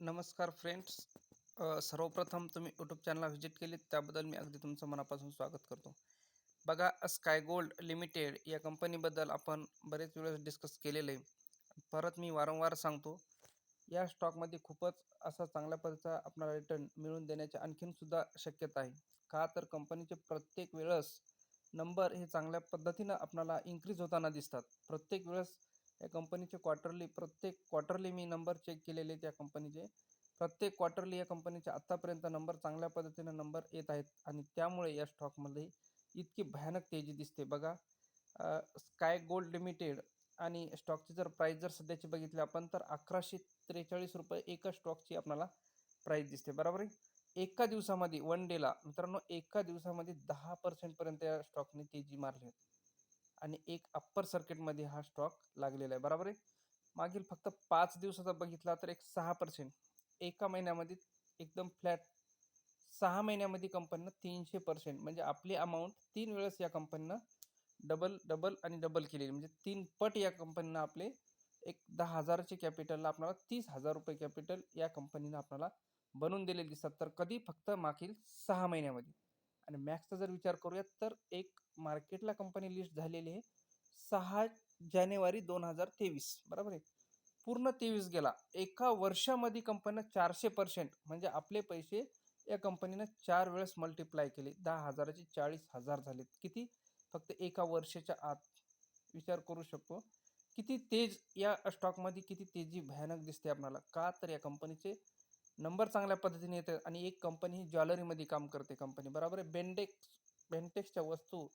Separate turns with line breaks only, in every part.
नमस्कार फ्रेंड्स. सर्वप्रथम तुम्ही यूट्यूब चॅनलला व्हिजिट केली त्याबद्दल मी अगदी तुमचं मनापासून स्वागत करतो. बघा स्काय गोल्ड लिमिटेड या कंपनीबद्दल आपण बरेच वेळेस डिस्कस केलेलं. आहे परत मी वारंवार सांगतो या स्टॉकमध्ये खूपच असा चांगल्या पद्धतीचा आपणाला रिटर्न मिळवून देण्याची आणखीनसुद्धा शक्यता आहे. का तर कंपनीचे प्रत्येक वेळेस नंबर हे चांगल्या पद्धतीनं आपणाला इन्क्रीज होताना दिसतात. प्रत्येक वेळेस या कंपनीचे क्वार्टरली प्रत्येक क्वार्टरली मी नंबर चेक केलेले त्या कंपनीचे प्रत्येक क्वार्टरली या कंपनीचे आत्तापर्यंत नंबर चांगल्या पद्धतीने नंबर येत आहेत आणि त्यामुळे या स्टॉकमध्ये इतकी भयानक तेजी दिसते. बघा स्काय गोल्ड लिमिटेड आणि स्टॉकची जर प्राईस जर सध्याची बघितली आपण तर अकराशे त्रेचाळीस रुपये एका स्टॉकची आपल्याला प्राईस दिसते. बरोबर आहे? एका दिवसामध्ये वन डेला मित्रांनो एका दिवसामध्ये दहा पर्सेंटपर्यंत या स्टॉकने तेजी मारली आहे आणि एक अप्पर सर्किटमध्ये हा स्टॉक लागलेला आहे. बरोबर आहे? मागील फक्त पाच दिवसाचा बघितला तर एक सहा पर्सेंट एका महिन्यामध्ये एकदम फ्लॅट सहा महिन्यामध्ये कंपनीनं तीनशे पर्सेंट म्हणजे आपली अमाऊंट तीन वेळेस या कंपनीनं डबल डबल आणि डबल केलेली म्हणजे तीन पट या कंपनीनं आपले एक दहा हजाराचे कॅपिटलला आपल्याला तीस हजार रुपये कॅपिटल या कंपनीनं आपल्याला बनवून दिलेली दिसतात. तर कधी? फक्त मागील सहा महिन्यामध्ये. आणि मॅक्सचा जर विचार करूयात तर एक मार्केटला कंपनी लिस्ट झालेली आहे. सहा जानेवारी दोन हजार तेवीस बरोबर आहे? पूर्ण तेवीस गेला. एका वर्षामध्ये कंपनीनं चारशे पर्सेंट म्हणजे आपले पैसे या कंपनीनं चार वेळेस मल्टिप्लाय केले. दहा हजाराचे चाळीस हजार झालेत. किती? फक्त एका वर्षाच्या आत. विचार करू शकतो. किती तेज या स्टॉकमध्ये किती तेजी भयानक दिसते आपणाला. का तर या कंपनीचे नंबर चांगल्या पद्धतीने येतात आणि एक कंपनी ही ज्वेलरीमध्ये काम करते कंपनी बरोबर आहे? बेंडेक्स बेंटेक्सच्या वस्तू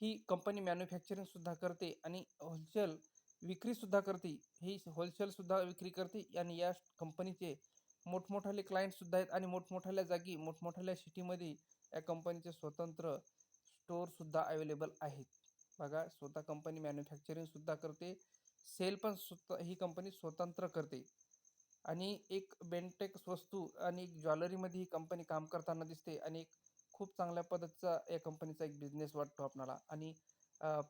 ही कंपनी मॅन्युफॅक्चरिंगसुद्धा करते आणि होलसेल विक्रीसुद्धा करते. ही होलसेलसुद्धा विक्री करते आणि या कंपनीचे मोठमोठाले क्लायंटसुद्धा आहेत आणि मोठमोठ्या जागी मोठमोठ्याल्या सिटीमध्ये या कंपनीचे स्वतंत्र स्टोअरसुद्धा अवेलेबल आहेत. बघा स्वतः कंपनी मॅन्युफॅक्चरिंगसुद्धा करते. सेल पण स्वतः ही कंपनी स्वतंत्र करते. आणि एक बेंटेक्स वस्तू आणि एक ज्वेलरीमध्ये ही कंपनी काम करताना दिसते आणि एक खूप चांगल्या पद्धतीचा या कंपनीचा एक बिझनेस वाटतो आपणाला. आणि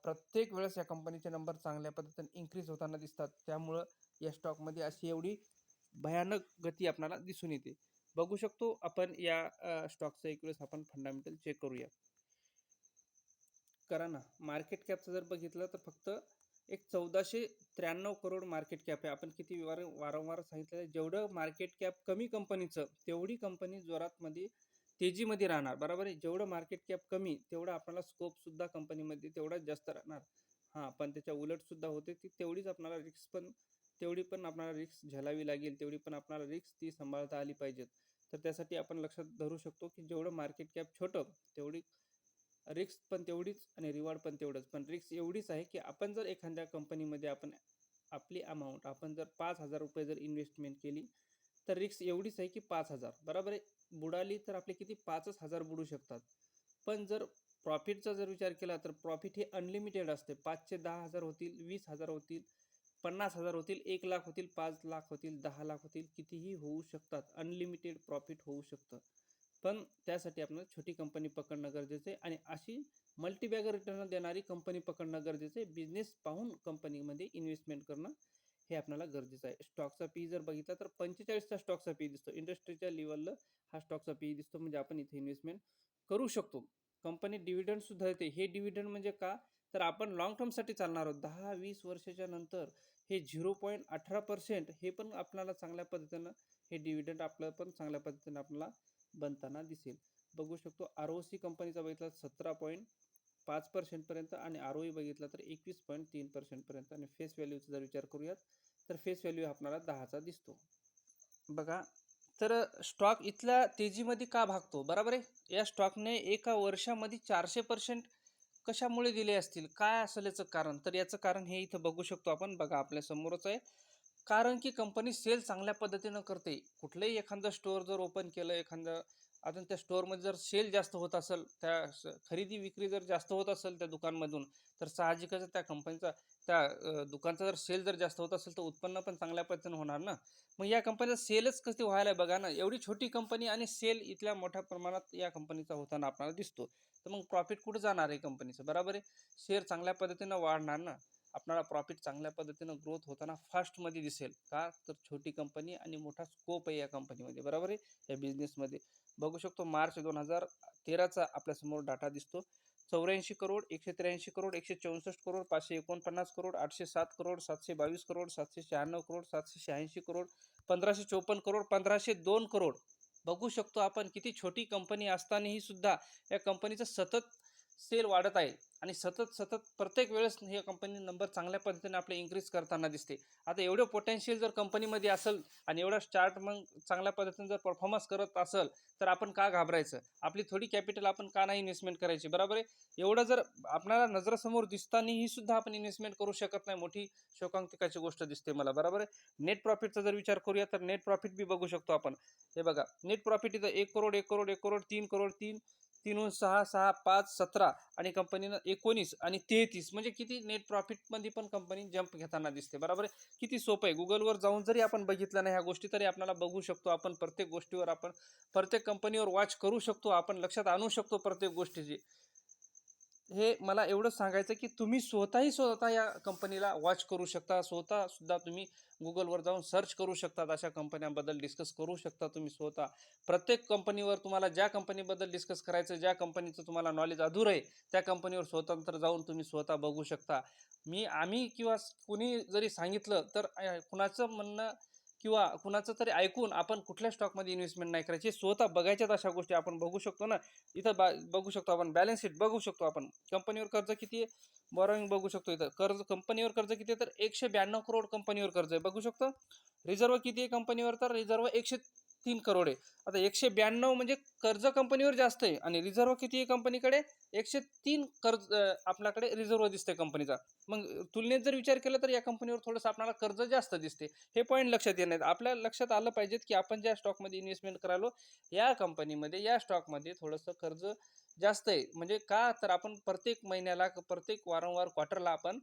प्रत्येक वेळेस या कंपनीचे नंबर चांगल्या पद्धतीने इन्क्रीज होताना दिसतात. त्यामुळं या स्टॉकमध्ये अशी एवढी भयानक गती आपणाला दिसून येते. बघू शकतो आपण या स्टॉकचं एक वेळेस आपण फंडामेंटल चेक करूया. करा ना. मार्केट कॅपचं जर बघितलं तर फक्त एक चौदाशे त्र्याण्णव करोड मार्केट कॅप आहे. आपण किती वार वारंवार सांगितलं आहे. जेवढं मार्केट कॅप कमी कंपनीचं तेवढी कंपनी जोरातमध्ये तेजीमध्ये राहणार. बरोबर आहे? जेवढं मार्केट कॅप कमी तेवढं आपल्याला स्कोपसुद्धा कंपनीमध्ये तेवढा जास्त राहणार. हां पण त्याच्या उलटसुद्धा होते ती तेवढीच आपल्याला रिक्स पण तेवढी पण आपल्याला रिक्स झेलावी लागेल. तेवढी पण आपल्याला रिक्स ती सांभाळता आली पाहिजेत. तर त्यासाठी आपण लक्षात धरू शकतो की जेवढं मार्केट कॅप छोटं तेवढी रिक्स पण तेवढीच आणि रिवॉर्ड पण तेवढंच. पण रिक्स एवढीच आहे की आपण जर एखाद्या कंपनीमध्ये आपण आपली अमाऊंट आपण जर पाच हजार रुपये जर इन्व्हेस्टमेंट केली तर रिक्स एवढीच आहे की पाच हजार. बरोबर आहे? बुडाली तर आपले किती? पाचच हजार बुडू शकतात. पण जर प्रॉफिटचा जर विचार केला तर प्रॉफिट हे अनलिमिटेड असते. पाचशे दहा हजार होतील वीस हजार होतील पन्नास हजार होतील एक लाख होतील पाच लाख होतील दहा लाख होतील कितीही होऊ शकतात. अनलिमिटेड प्रॉफिट होऊ शकतं. पण त्यासाठी आपण छोटी कंपनी पकडणं गरजेचं आहे आणि अशी मल्टीबॅगर रिटर्न देणारी कंपनी पकडणं गरजेचं आहे. बिझनेस पाहून कंपनीमध्ये इन्व्हेस्टमेंट करणं हे आपल्याला गरजेचं आहे. स्टॉकचा पी जर बघितला तर पंचेचाळीसचा स्टॉकचा पी दिसतो. इंडस्ट्रीच्या लेवलला हा स्टॉकचा पी दिसतो. म्हणजे आपण इथे इन्व्हेस्टमेंट करू शकतो. कंपनी डिव्हिडंडसुद्धा देते. हे डिव्हिडंड म्हणजे का? तर आपण लॉंग टर्मसाठी चालणार आहोत. दहा वीस वर्षाच्या नंतर हे झिरो पॉईंट अठरा पर्सेंट हे पण आपल्याला चांगल्या पद्धतीनं हे डिव्हिडंड आपलं पण चांगल्या पद्धतीनं आपल्याला बनताना दिसेल. बघू शकतो आर ओ सी कंपनीचा बघितला सतरा पॉईंट पाच पर्सेंटपर्यंत आणि आर ओ ई बघितला तर एकवीस पॉईंट तीन पर्सेंटपर्यंत आणि फेस व्हॅल्यूचा जर विचार करूयात तर फेस व्हॅल्यू आपणाला दहाचा दिसतो. बघा तर स्टॉक इथल्या तेजीमध्ये का भागतो? बरोबर आहे? या स्टॉकने एका वर्षामध्ये चारशे पर्सेंट कशामुळे दिले असतील? काय असेल याचं कारण? तर याचं कारण हे इथं बघू शकतो आपण. बघा आपल्या समोरच आहे. कारण की कंपनी सेल चांगल्या पद्धतीनं करते. कुठलंही एखादं स्टोअर जर ओपन केलं एखादं अजून त्या स्टोअरमध्ये जर सेल जास्त होत असेल त्या खरेदी विक्री जर जास्त होत असेल त्या दुकानमधून तर साहजिकच त्या कंपनीचा त्या दुकानचा जर सेल जर जास्त होत असेल तर उत्पन्न पण चांगल्या पद्धतीनं होणार ना? मग या कंपनीचा सेलच कसे व्हायला बघा ना एवढी छोटी कंपनी आणि सेल इथल्या मोठ्या प्रमाणात या कंपनीचा होताना आपल्याला दिसतो. तर मग प्रॉफिट कुठं जाणार आहे कंपनीचं? बरोबर आहे? शेअर चांगल्या पद्धतीनं वाढणार ना? आपणाला प्रॉफिट चांगल्या पद्धतीनं ग्रोथ होताना फास्टमध्ये दिसेल. का? तर छोटी कंपनी आणि मोठा स्कोप आहे या कंपनीमध्ये बरोबर आहे? या बिझनेसमध्ये बघू शकतो मार्च दोन हजार तेराचा आपल्यासमोर डाटा दिसतो. चौऱ्याऐंशी करोड एकशे त्र्याऐंशी करोड एकशे चौसष्ट करोड पाचशे एकोणपन्नास करोड आठशे सात करोड सातशे बावीस करोड सातशे शहाण्णव करोड सातशे शहाऐंशी करोड पंधराशे चोपन्न करोड पंधराशे दोन करोड बघू शकतो आपण किती छोटी कंपनी असतानाही सुद्धा या कंपनीचं सतत सेल वाढत आहे. आणि सतत सतत प्रत्येक वेळेस ही कंपनी नंबर चांगल्या पद्धतीने आपले इन्क्रीज करताना दिसते. आता एवढं पोटेन्शियल जर कंपनीमध्ये असेल आणि एवढा स्टार्ट मग चांगल्या पद्धतीने जर परफॉर्मन्स करत असेल तर आपण का घाबरायचं? आपली थोडी कॅपिटल आपण का नाही इन्व्हेस्टमेंट करायची? बरोबर आहे? एवढं जर आपणाला नजरेसमोर दिसतानाही सुद्धा आपण इन्व्हेस्टमेंट करू शकत नाही. मोठी शोकांतिकाची गोष्ट दिसते मला. बरोबर आहे? नेट प्रॉफिटचा जर विचार करूया तर नेट प्रॉफिट बी बघू शकतो आपण. हे बघा नेट प्रॉफिट इथं एक करोड एक करोड एक करोड तीन करोड तीन तीन सहा सहा पाच सतरा आणि कंपनीनं एकोणीस आणि तेहतीस. म्हणजे किती नेट प्रॉफिटमध्ये पण कंपनी जंप घेताना दिसते. बरोबर आहे? किती सोपं आहे? गुगलवर जाऊन जरी आपण बघितलं नाही ह्या गोष्टी तरी आपल्याला बघू शकतो. आपण प्रत्येक गोष्टीवर आपण प्रत्येक कंपनीवर वॉच करू शकतो. आपण लक्षात आणू शकतो प्रत्येक गोष्टीची. हे मला एवढं सांगायचं की तुम्ही स्वतःही स्वतः या कंपनीला वॉच करू शकता. स्वतः सुद्धा तुम्ही गुगलवर जाऊन सर्च करू शकतात अशा कंपन्यांबद्दल डिस्कस करू शकता तुम्ही स्वतः. प्रत्येक कंपनीवर तुम्हाला ज्या कंपनीबद्दल डिस्कस करायचं ज्या कंपनीचं तुम्हाला नॉलेज अधूर आहे त्या कंपनीवर स्वतंत्र जाऊन तुम्ही स्वतः बघू शकता. मी आम्ही किंवा कुणी जरी सांगितलं तर कुणाचं म्हणणं किंवा कुणाचं तरी ऐकून आपण कुठल्या स्टॉकमध्ये इन्व्हेस्टमेंट नाही करायची स्वतः बघायच्यात अशा गोष्टी आपण बघू शकतो ना. इथं बा बघू शकतो आपण बॅलन्स शीट बघू शकतो आपण. कंपनीवर कर्ज किती आहे? बॉरोविंग बघू शकतो इथं. कर्ज कंपनीवर कर्ज किती आहे? तर एकशे ब्याण्णव करोड कंपनीवर कर्ज आहे. बघू शकतो? रिझर्व किती आहे कंपनीवर? तर रिझर्व एकशे तीन करोड आहे. आता एकशे ब्याण्णव म्हणजे कर्ज कंपनीवर जास्त आहे आणि रिझर्व किती आहे कंपनीकडे? एकशे तीन कर्ज आपल्याकडे रिझर्व दिसते कंपनीचा. मग तुलनेत जर विचार केला तर या कंपनीवर थोडंसं आपल्याला कर्ज जास्त दिसते हे पॉईंट लक्षात येणार आहेत आपल्या लक्षात आलं पाहिजेत की आपण ज्या स्टॉकमध्ये इन्व्हेस्टमेंट करालो या कंपनीमध्ये या स्टॉकमध्ये थोडंसं कर्ज जास्त आहे. म्हणजे का? तर आपण प्रत्येक महिन्याला प्रत्येक वारंवार क्वार्टरला आपण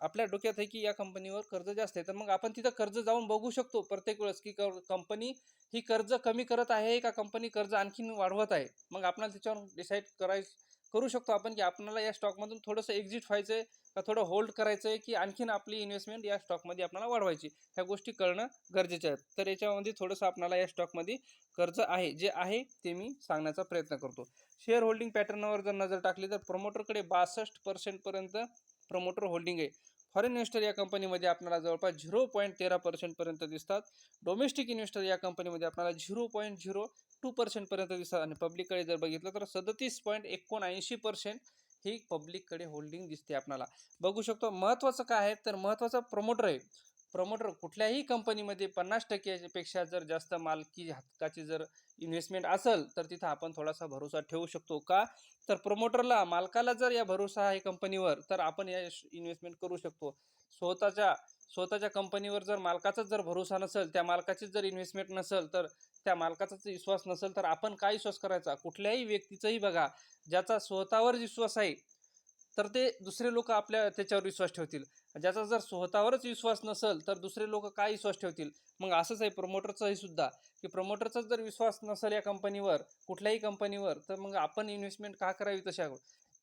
आपल्या डोक्यात आहे की या कंपनीवर कर्ज जास्त आहे तर मग आपण तिथं कर्ज जाऊन बघू शकतो प्रत्येक वेळेस की कंपनी ही कर्ज कमी करत आहे का कंपनी कर्ज आणखीन वाढवत आहे. मग आपल्याला त्याच्यावर डिसाईड कराय करू शकतो आपण की आपल्याला या स्टॉकमधून थोडंसं एक्झिट व्हायचं आहे का थोडं होल्ड करायचं आहे की आणखीन आपली इन्व्हेस्टमेंट या स्टॉकमध्ये आपल्याला वाढवायची. ह्या गोष्टी कळणं गरजेचं आहेत तर याच्यामध्ये थोडंसं आपल्याला या स्टॉकमध्ये कर्ज आहे जे आहे ते मी सांगण्याचा प्रयत्न करतो. शेअर होल्डिंग पॅटर्नवर जर नजर टाकली तर प्रमोटरकडे बासष्ट पर्सेंटपर्यंत प्रमोटर होल्डिंग आहे. फॉरेन इन्व्हेस्टर या कंपनीमध्ये आपल्याला जवळपास झिरो पॉईंट तेरा पर्सेंटपर्यंत दिसतात. डोमेस्टिक इन्व्हेस्टर या कंपनीमध्ये आपल्याला झिरो पॉईंट झिरो टू पर्सेंटपर्यंत दिसतात. आणि पब्लिककडे जर बघितलं तर सदतीस पॉईंट एकोणऐंशी पर्सेंट ही पब्लिककडे होल्डिंग दिसते आपल्याला. बघू शकतो महत्त्वाचं काय आहे? तर महत्त्वाचं प्रमोटर आहे. प्रमोटर कुठल्याही कंपनीमध्ये पन्नास टक्क्यापेक्षा जर जास्त मालकी हक्काची जर इन्व्हेस्टमेंट असेल तर तिथं आपण थोडासा भरोसा ठेवू शकतो. का? तर प्रमोटरला मालकाला जर या भरोसा आहे कंपनीवर तर आपण या इन्व्हेस्टमेंट करू शकतो. स्वतःच्या स्वतःच्या कंपनीवर जर मालकाचाच जर भरोसा नसेल त्या मालकाचीच जर इन्व्हेस्टमेंट नसेल तर त्या मालकाचाच विश्वास नसेल तर आपण काय विश्वास करायचा? कुठल्याही व्यक्तीचाही बघा ज्याचा स्वतःवर विश्वास आहे तर ते दुसरे लोक आपल्या त्याच्यावर विश्वास ठेवतील. ज्याचा जर स्वतःवरच विश्वास नसेल तर दुसरे लोक काय विश्वास ठेवतील? मग असंच आहे प्रमोटरचंही सुद्धा. की प्रमोटरचाच जर विश्वास नसेल या कंपनीवर कुठल्याही कंपनीवर तर मग आपण इन्व्हेस्टमेंट का करावी तशा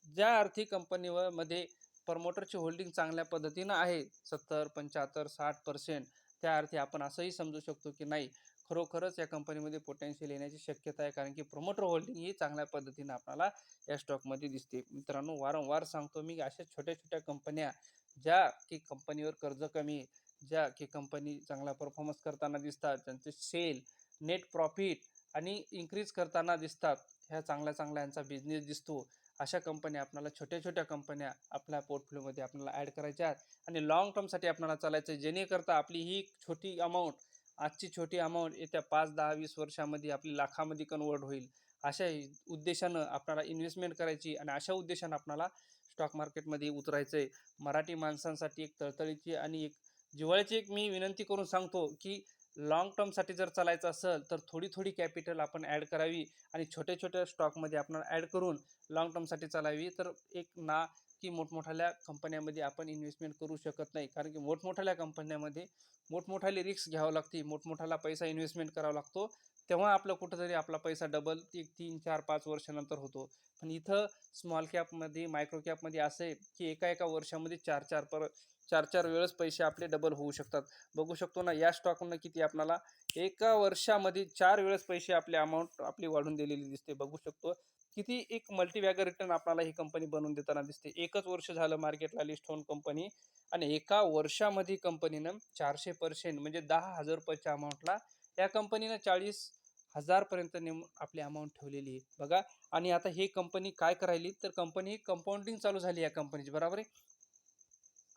ज्या आर्थिक कंपनीवर मध्ये प्रमोटरची होल्डिंग चांगल्या पद्धतीनं आहे सत्तर पंच्याहत्तर साठ पर्सेंट त्या अर्थी आपण असंही समजू शकतो की नाही. खरोखरच या कंपनीमध्ये पोटेन्शियल येण्याची शक्यता आहे. कारण की प्रमोटर होल्डिंग ही चांगल्या पद्धतीने आपल्याला या स्टॉकमध्ये दिसते. मित्रांनो वारंवार सांगतो मी अशा छोट्या छोट्या कंपन्या ज्या की कंपनीवर कर्ज कमी ज्या की कंपनी चांगला परफॉर्मन्स करताना दिसतात ज्यांचे सेल नेट प्रॉफिट आणि इन्क्रीज करताना दिसतात ह्या चांगल्या चांगल्या यांचा बिझनेस दिसतो. अशा कंपन्या आपल्याला छोट्या छोट्या कंपन्या आपल्या पोर्टफोलिओमध्ये आपल्याला ॲड करायच्या आहेत. आणि लॉंग टर्मसाठी आपल्याला चालायचं आहे जेणेकरता आपली ही छोटी अमाऊंट आजची छोटी अमाऊंट येत्या पाच दहा वीस वर्षामध्ये आपली लाखामध्ये कन्वर्ट होईल. अशा उद्देशानं आपल्याला इन्व्हेस्टमेंट करायची आणि अशा उद्देशानं आपणाला स्टॉक मार्केटमध्ये उतरायचं आहे. मराठी माणसांसाठी एक तळतळीची आणि एक जिवाळ्याची एक मी विनंती करून सांगतो की लॉंग टर्मसाठी जर चालायचं असेल तर थोडी थोडी कॅपिटल आपण ॲड करावी आणि छोट्या छोट्या स्टॉकमध्ये आपण ॲड करून लॉंग टर्मसाठी चालावी. तर एक ना की मोठमोठ्या कंपन्यामध्ये आपण इन्व्हेस्टमेंट करू शकत नाही. कारण की मोठमोठ्या कंपन्यामध्ये मोठमोठाली रिस्क घ्यावं लागते. मोठमोठाला पैसा इन्व्हेस्टमेंट करावा लागतो. तेव्हा आपलं कुठंतरी आपला पैसा डबल एक तीन चार पाच वर्षानंतर होतो. पण इथं स्मॉल कॅपमध्ये मायक्रो कॅपमध्ये असं आहे की एका एका वर्षामध्ये चार चार पर चार चार वेळेस पैसे आपले डबल होऊ शकतात. बघू शकतो ना या स्टॉकनं किती आपणाला एका वर्षामध्ये चार वेळेस पैसे आपले अमाऊंट आपली वाढून दिलेली दिसते. बघू शकतो किती एक मल्टीवॅगर रिटर्न आपल्याला ही कंपनी बनवून देताना दिसते. एकच वर्ष झालं मार्केटला लिस्ट होऊन कंपनी आणि एका वर्षामध्ये कंपनीनं चारशे पर्सेंट म्हणजे दहा हजार रुपयाच्या अमाऊंटला या कंपनीनं चाळीस हजारपर्यंत नेम आपली अमाऊंट ठेवलेली आहे. बघा आणि आता हे कंपनी काय करायली? तर कंपनी कंपाऊंडिंग चालू झाली या कंपनीची बरोबर आहे?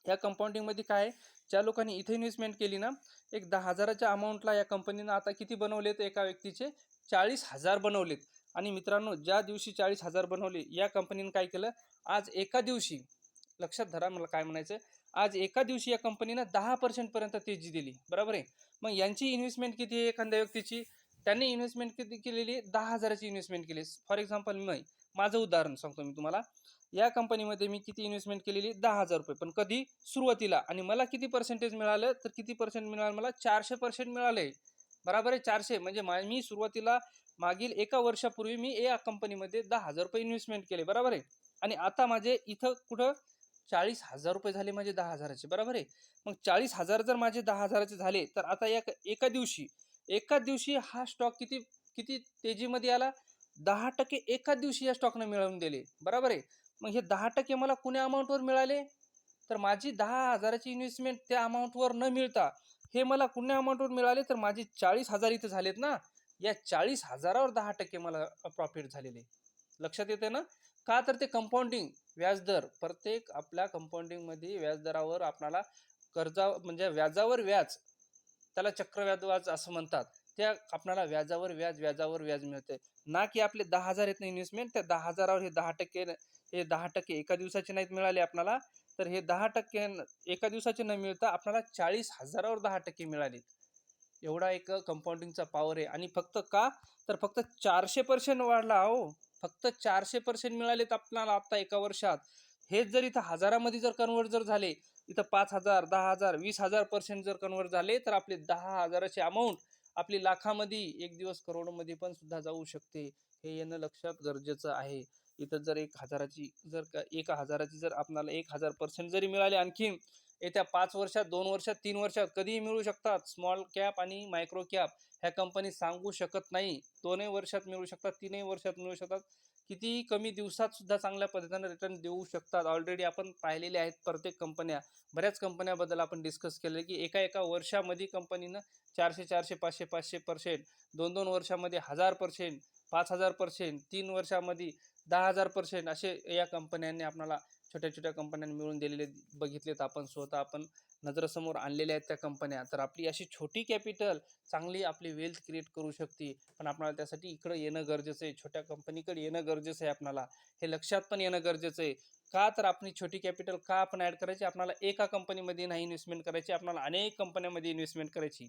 या कंपाऊंडिंगमध्ये काय आहे? ज्या लोकांनी इथे इन्व्हेस्टमेंट केली ना एक दहा हजाराच्या अमाऊंटला या कंपनीनं आता किती बनवलेत? एका व्यक्तीचे चाळीस हजार बनवलेत. आणि मित्रांनो ज्या दिवशी चाळीस हजार बनवले या कंपनीनं काय केलं? आज एका दिवशी लक्षात धरा मला काय म्हणायचं आज एका दिवशी या कंपनीनं दहा पर्सेंटपर्यंत तेजी दिली. बरोबर आहे? मग यांची इन्व्हेस्टमेंट किती आहे एखाद्या व्यक्तीची? त्यांनी इन्व्हेस्टमेंट किती केलेली दहा हजाराची इन्व्हेस्टमेंट केली फॉर एक्झाम्पल मी माझं उदाहरण सांगतो मी तुम्हाला. या कंपनीमध्ये मी किती इन्व्हेस्टमेंट केलेली? दहा हजार रुपये. पण कधी? सुरुवातीला. आणि मला किती पर्सेंटेज मिळालं? तर किती पर्सेंट मिळालं? मला चारशे पर्सेंट मिळाले. बरोबर आहे? चारशे. म्हणजे मा मी सुरुवातीला मागील एका वर्षापूर्वी मी या कंपनीमध्ये दहा हजार रुपये इन्व्हेस्टमेंट केले. बरोबर आहे? आणि आता माझे इथं कुठं? चाळीस हजार रुपये झाले माझे दहा हजाराचे. बरोबर आहे? मग चाळीस हजार जर माझे दहा हजाराचे झाले तर आता या एका दिवशी एका दिवशी हा स्टॉक किती किती तेजीमध्ये आला? दहा टक्के एका दिवशी या स्टॉकनं मिळवून दिले. बरोबर आहे? मग हे दहा टक्के मला कुण्या अमाऊंटवर मिळाले? तर माझी दहा हजाराची इन्व्हेस्टमेंट त्या अमाऊंटवर न मिळता हे मला कुण्या अमाऊंटवर मिळाले? तर माझे चाळीस हजार इथं झालेत ना? या चाळीस हजारावर दहा टक्के मला प्रॉफिट झालेले. लक्षात येते ना? का तर ते कंपाऊंडिंग व्याजदर प्रत्येक आपल्या कंपाऊंडिंगमध्ये व्याजदरावर आपणाला कर्जा म्हणजे व्याजावर व्याज त्याला चक्रव्याज व्याज असं म्हणतात. त्या आपणाला व्याजावर व्याज व्याजावर व्याज मिळते ना की आपले दहा हजार येत नाही इन्व्हेस्टमेंट त्या दहा हजारावर हे दहा टक्के हे दहा टक्के एका दिवसाचे नाहीत मिळाले आपणाला तर हे दहा टक्के एका दिवसाचे न मिळता आपल्याला चाळीस हजारावर दहा टक्के मिळालेत. एवढा एक कंपाऊंडिंगचा पॉवर आहे. आणि फक्त का? तर फक्त चारशे पर्सेंट वाढला हो. फक्त चारशे पर्सेंट मिळालेत आपल्याला आत्ता एका वर्षात. हेच जर इथं हजारामध्ये जर कन्वर्ट जर झाले इथं पाच हजार दहा हजार वीस हजार पर्सेंट जर कन्वर्ट झाले तर आपले दहा हजाराचे अमाऊंट आपली लाखामध्ये एक दिवस करोडमध्ये पण सुद्धा जाऊ शकते. हे येणं लक्षात गरजेचं आहे. इथं जर एक हजाराची जर का एका हजाराची जर आपणाला एक हजार पर्सेंट जरी मिळाले आणखीन येत्या पाच वर्षात दोन वर्षात तीन वर्षात कधीही मिळू शकतात. स्मॉल कॅप आणि मायक्रो कॅप ह्या कंपनी सांगू शकत नाही. दोनही वर्षात मिळू शकतात तीनही वर्षात मिळू शकतात. कितीही कमी दिवसात सुद्धा चांगल्या पद्धतीने रिटर्न देऊ शकतात. ऑलरेडी आपण पाहिलेले आहेत प्रत्येक कंपन्या बऱ्याच कंपन्याबद्दल आपण डिस्कस केलं की एका एका वर्षामध्ये कंपनीनं चारशे चारशे पाचशे पाचशे पर्सेंट दोन दोन वर्षामध्ये हजार पर्सेंट पाच हजार पर्सेंट तीन वर्षामध्ये दहा हजार पर्सेंट असे या कंपन्यांनी आपल्याला छोट्या छोट्या कंपन्यांनी मिळून दिलेले बघितलेत आपण स्वतः आपण नजरेसमोर आणलेल्या आहेत त्या कंपन्या. तर आपली अशी छोटी कॅपिटल चांगली आपली वेल्थ क्रिएट करू शकते पण आपल्याला त्यासाठी इकडं येणं गरजेचं आहे छोट्या कंपनीकडे येणं गरजेचं आहे आपल्याला हे लक्षात पण येणं गरजेचं आहे. का तर आपली छोटी कॅपिटल का आपण ॲड करायची? आपल्याला एका कंपनीमध्ये नाही इन्व्हेस्टमेंट करायची आपल्याला अनेक कंपन्यांमध्ये इन्व्हेस्टमेंट करायची.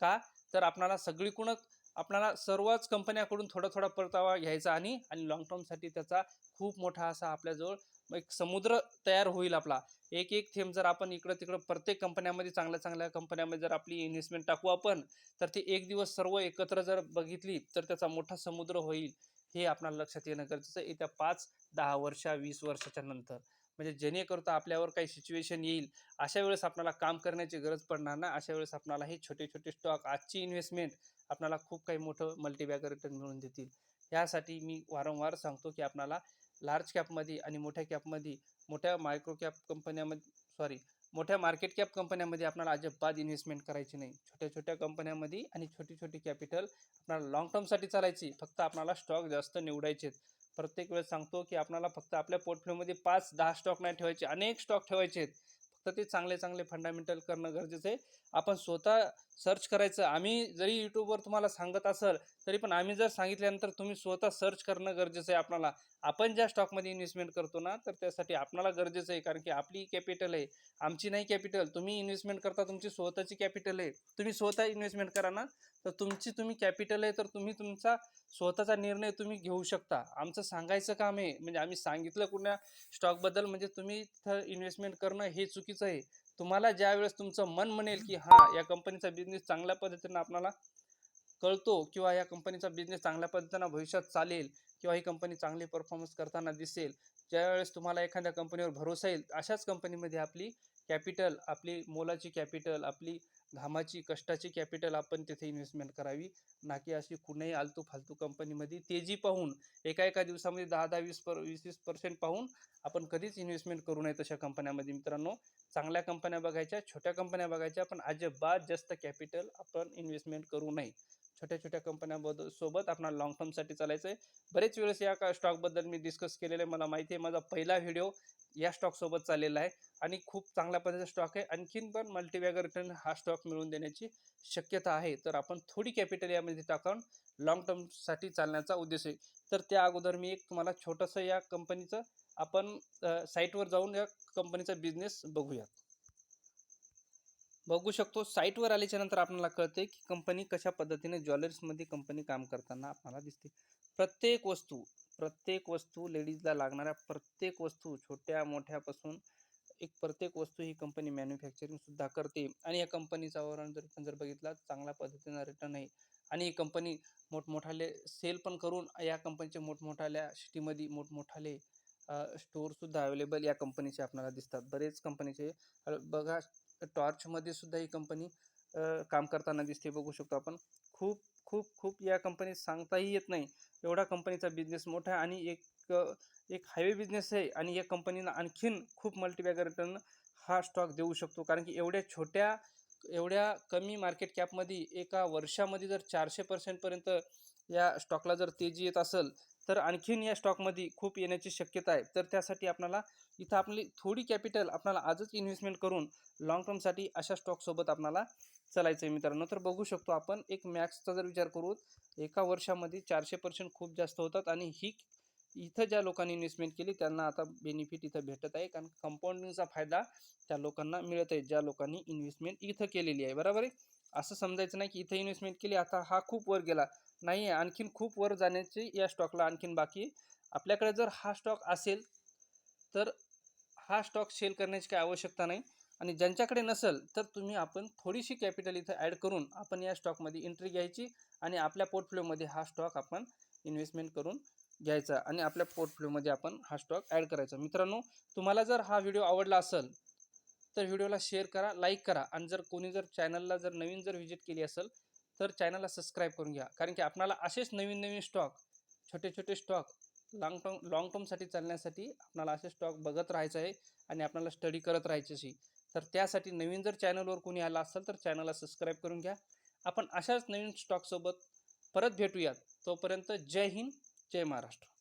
का? तर आपल्याला सगळीकडून आपणाला सर्वच कंपन्याकडून थोडा थोडा परतावा घ्यायचा आणि आणि लाँग टर्मसाठी त्याचा खूप मोठा असा आपल्याजवळ एक समुद्र तयार होईल आपला. एक एक थेंब जर आपण इकडं तिकडं प्रत्येक कंपन्यामध्ये चांगल्या चांगल्या कंपन्यामध्ये जर आपली इन्व्हेस्टमेंट टाकू आपण तर ते एक दिवस सर्व एकत्र जर बघितली तर त्याचा मोठा समुद्र होईल. हे आपल्याला लक्षात येणं गरजेचं येत्या पाच दहा वर्षा वीस वर्षाच्या नंतर. म्हणजे जेणेकरता आपल्यावर काही सिच्युएशन येईल. अशा वेळेस आपल्याला काम करण्याची गरज पडणार ना? अशा वेळेस आपल्याला हे छोटे छोटे स्टॉक आजची इन्व्हेस्टमेंट आपल्याला खूप काही मोठं मल्टीबॅगर रिटर्न मिळून देतील. यासाठी मी वारंवार सांगतो की आपणाला लार्ज कॅपमध्ये आणि मोठ्या कॅपमध्ये मोठ्या मायक्रो कॅप कंपन्यामध्ये सॉरी मोठ्या मार्केट कॅप कंपन्यामध्ये आपल्याला अजिबात इन्व्हेस्टमेंट करायची नाही. छोट्या छोट्या कंपन्यामध्ये आणि छोटी छोटी कॅपिटल आपल्याला लॉंग टर्मसाठी चालायची. फक्त आपणाला स्टॉक जास्त निवडायचे प्रत्येक वेळेस सांगतो की आपणाला फक्त आपल्या पोर्टफोलिओमध्ये पाच दहा स्टॉक नाही ठेवायचे अनेक स्टॉक ठेवायचे आहेत फक्त ते चांगले चांगले फंडामेंटल करणं गरजेचं आहे. आपण स्वतः सर्च करायचं. आम्ही जरी यूट्यूबवर तुम्हाला सांगत असेल तरी पण आम्ही जर सांगितल्यानंतर तुम्ही स्वतः सर्च करणं गरजेचं आहे आपणाला. आपण ज्या स्टॉकमध्ये इन्व्हेस्टमेंट करतो ना तर त्यासाठी आपणाला गरजेचं आहे कारण की आपली कॅपिटल आहे. आमची नाही कॅपिटल तुम्ही इन्व्हेस्टमेंट करता तुमची स्वतःची कॅपिटल आहे. तुम्ही स्वतः इन्व्हेस्टमेंट करा ना तर तुमची तुम्ही कॅपिटल आहे तर तुम्ही तुमचा स्वतःचा निर्णय तुम्ही घेऊ शकता. आमचं सांगायचं काम आहे म्हणजे आम्ही सांगितलं कुण्या स्टॉकबद्दल म्हणजे तुम्ही इथं इन्व्हेस्टमेंट करणं हे चुकीचं आहे. तुम्हाला ज्या वेळेस तुमचं मन म्हणेल की हां या कंपनीचा बिझनेस चांगल्या पद्धतीनं आपणाला कळतो किंवा या कंपनीचा बिझनेस चांगल्या पद्धतीनं भविष्यात चालेल किंवा ही कंपनी चांगली परफॉर्मन्स करताना दिसेल ज्यावेळेस तुम्हाला एखाद्या कंपनीवर भरोसा येईल अशाच कंपनीमध्ये आपली कॅपिटल आपली मोलाची कॅपिटल आपली घामाची कष्टाची कॅपिटल आपण तिथे इन्व्हेस्टमेंट करावी. ना की अशी कुणीही आलतू फालतू कंपनीमध्ये तेजी पाहून एका एका दिवसामध्ये दहा दहा वीस पर वीस वीस पर्सेंट पाहून आपण कधीच इन्व्हेस्टमेंट करू नये तशा कंपन्यामध्ये मित्रांनो चांगल्या कंपन्या बघायच्या छोट्या कंपन्या बघायच्या पण अजिबात जास्त कॅपिटल आपण इन्व्हेस्टमेंट करू नये. छोट्या छोट्या कंपन्याबद्दल सोबत आपल्याला लॉंग टर्मसाठी चालायचं आहे बरेच वेळेस या का स्टॉकबद्दल मी डिस्कस केलेलं आहे. मला माहिती आहे माझा पहिला व्हिडिओ या स्टॉकसोबत चाललेला आहे. आणि खूप चांगल्या पद्धतीचा स्टॉक आहे. आणखीन पण मल्टीवॅगर रिटर्न हा स्टॉक मिळवून देण्याची शक्यता आहे. तर आपण थोडी कॅपिटल यामध्ये टाकून लॉंग टर्मसाठी चालण्याचा उद्देश आहे. तर त्या अगोदर मी एक तुम्हाला छोटंसं या कंपनीचं आपण साईटवर जाऊन या कंपनीचा बिझनेस बघूयात. बघू शकतो साईटवर आल्याच्यानंतर आपल्याला कळते की कंपनी कशा पद्धतीने ज्वेलर्समध्ये कंपनी काम करताना आपल्याला दिसते. प्रत्येक वस्तू प्रत्येक वस्तू लेडीजला लागणाऱ्या प्रत्येक वस्तू छोट्या मोठ्यापासून एक प्रत्येक वस्तू ही कंपनी मॅन्युफॅक्चरिंगसुद्धा करते. आणि या कंपनीचा ओव्हरऑल जर आपण जर बघितला चांगल्या पद्धतीनं रिटर्न आहे. आणि ही कंपनी मोठमोठाले सेल पण करून या कंपनीचे मोठमोठाल्या सिटीमध्ये मोठमोठाले स्टोअरसुद्धा अवेलेबल या कंपनीचे आपल्याला दिसतात. बरेच कंपनीचे बघा टॉर्चमध्ये सुद्धा ही कंपनी काम करताना दिसते. बघू शकतो आपण. खूप खूप खूप या कंपनीत सांगताही येत नाही. एवढा कंपनीचा बिझनेस मोठा आहे आणि एक एक हायवे बिझनेस आहे आणि या कंपनीनं आणखीन खूप मल्टीबॅगर रिटर्न हा स्टॉक देऊ शकतो. कारण की एवढ्या छोट्या एवढ्या कमी मार्केट कॅपमध्ये एका वर्षामध्ये जर चारशे पर्सेंटपर्यंत या स्टॉकला जर तेजी येत असेल तर आणखीन या स्टॉकमध्ये खूप येण्याची शक्यता आहे. तर त्यासाठी आपल्याला इथं आपली थोडी कॅपिटल आपल्याला आजच इन्व्हेस्टमेंट करून लाँग टर्मसाठी अशा स्टॉकसोबत आपल्याला चालायचं आहे मित्रांनो. तर बघू शकतो आपण एक मॅक्सचा जर विचार करू एका वर्षामध्ये चारशे पर्सेंट खूप जास्त होतात आणि ही इथं ज्या लोकांनी इन्व्हेस्टमेंट केली त्यांना आता बेनिफिट इथं भेटत आहे. कारण कंपाऊंडिंगचा फायदा त्या लोकांना मिळत आहे ज्या लोकांनी इन्व्हेस्टमेंट इथं केलेली आहे. बरोबर आहे? असं समजायचं नाही की इथं इन्व्हेस्टमेंट केली आता हा खूप वर गेला. नाही आहे आणखीन खूप वर जाण्याची या स्टॉकला आणखीन बाकी आपल्याकडे जर हा स्टॉक असेल तर हा स्टॉक सेल करण्याची काही आवश्यकता नाही. आणि ज्यांच्याकडे नसेल तर तुम्ही आपण थोडीशी कॅपिटल इथं ॲड करून आपण या स्टॉकमध्ये एंट्री घ्यायची आणि आपल्या पोर्टफोलिओमध्ये हा स्टॉक आपण इन्व्हेस्टमेंट करून घ्यायचा आणि आपल्या पोर्टफोलिओमध्ये आपण हा स्टॉक ॲड करायचा. मित्रांनो तुम्हाला जर हा व्हिडिओ आवडला असेल तर व्हिडिओला शेअर करा लाईक करा आणि जर कोणी जर चॅनलला जर नवीन जर व्हिजिट केली असेल तर चॅनलला सबस्क्राईब करून घ्या. कारण की आपणाला असेच नवीन नवीन स्टॉक छोटे छोटे स्टॉक लाँग टर्म लाँग टर्मसाठी चालण्यासाठी आपणाला असे स्टॉक बघत राहायचं आहे आणि आपल्याला स्टडी करत राहायची तर त्यासाठी नवीन जर चॅनलवर कोणी आला असेल तर चॅनलला सबस्क्राईब करून घ्या. आपण अशाच नवीन स्टॉकसोबत परत भेटूयात. तोपर्यंत जय हिंद जय महाराष्ट्र.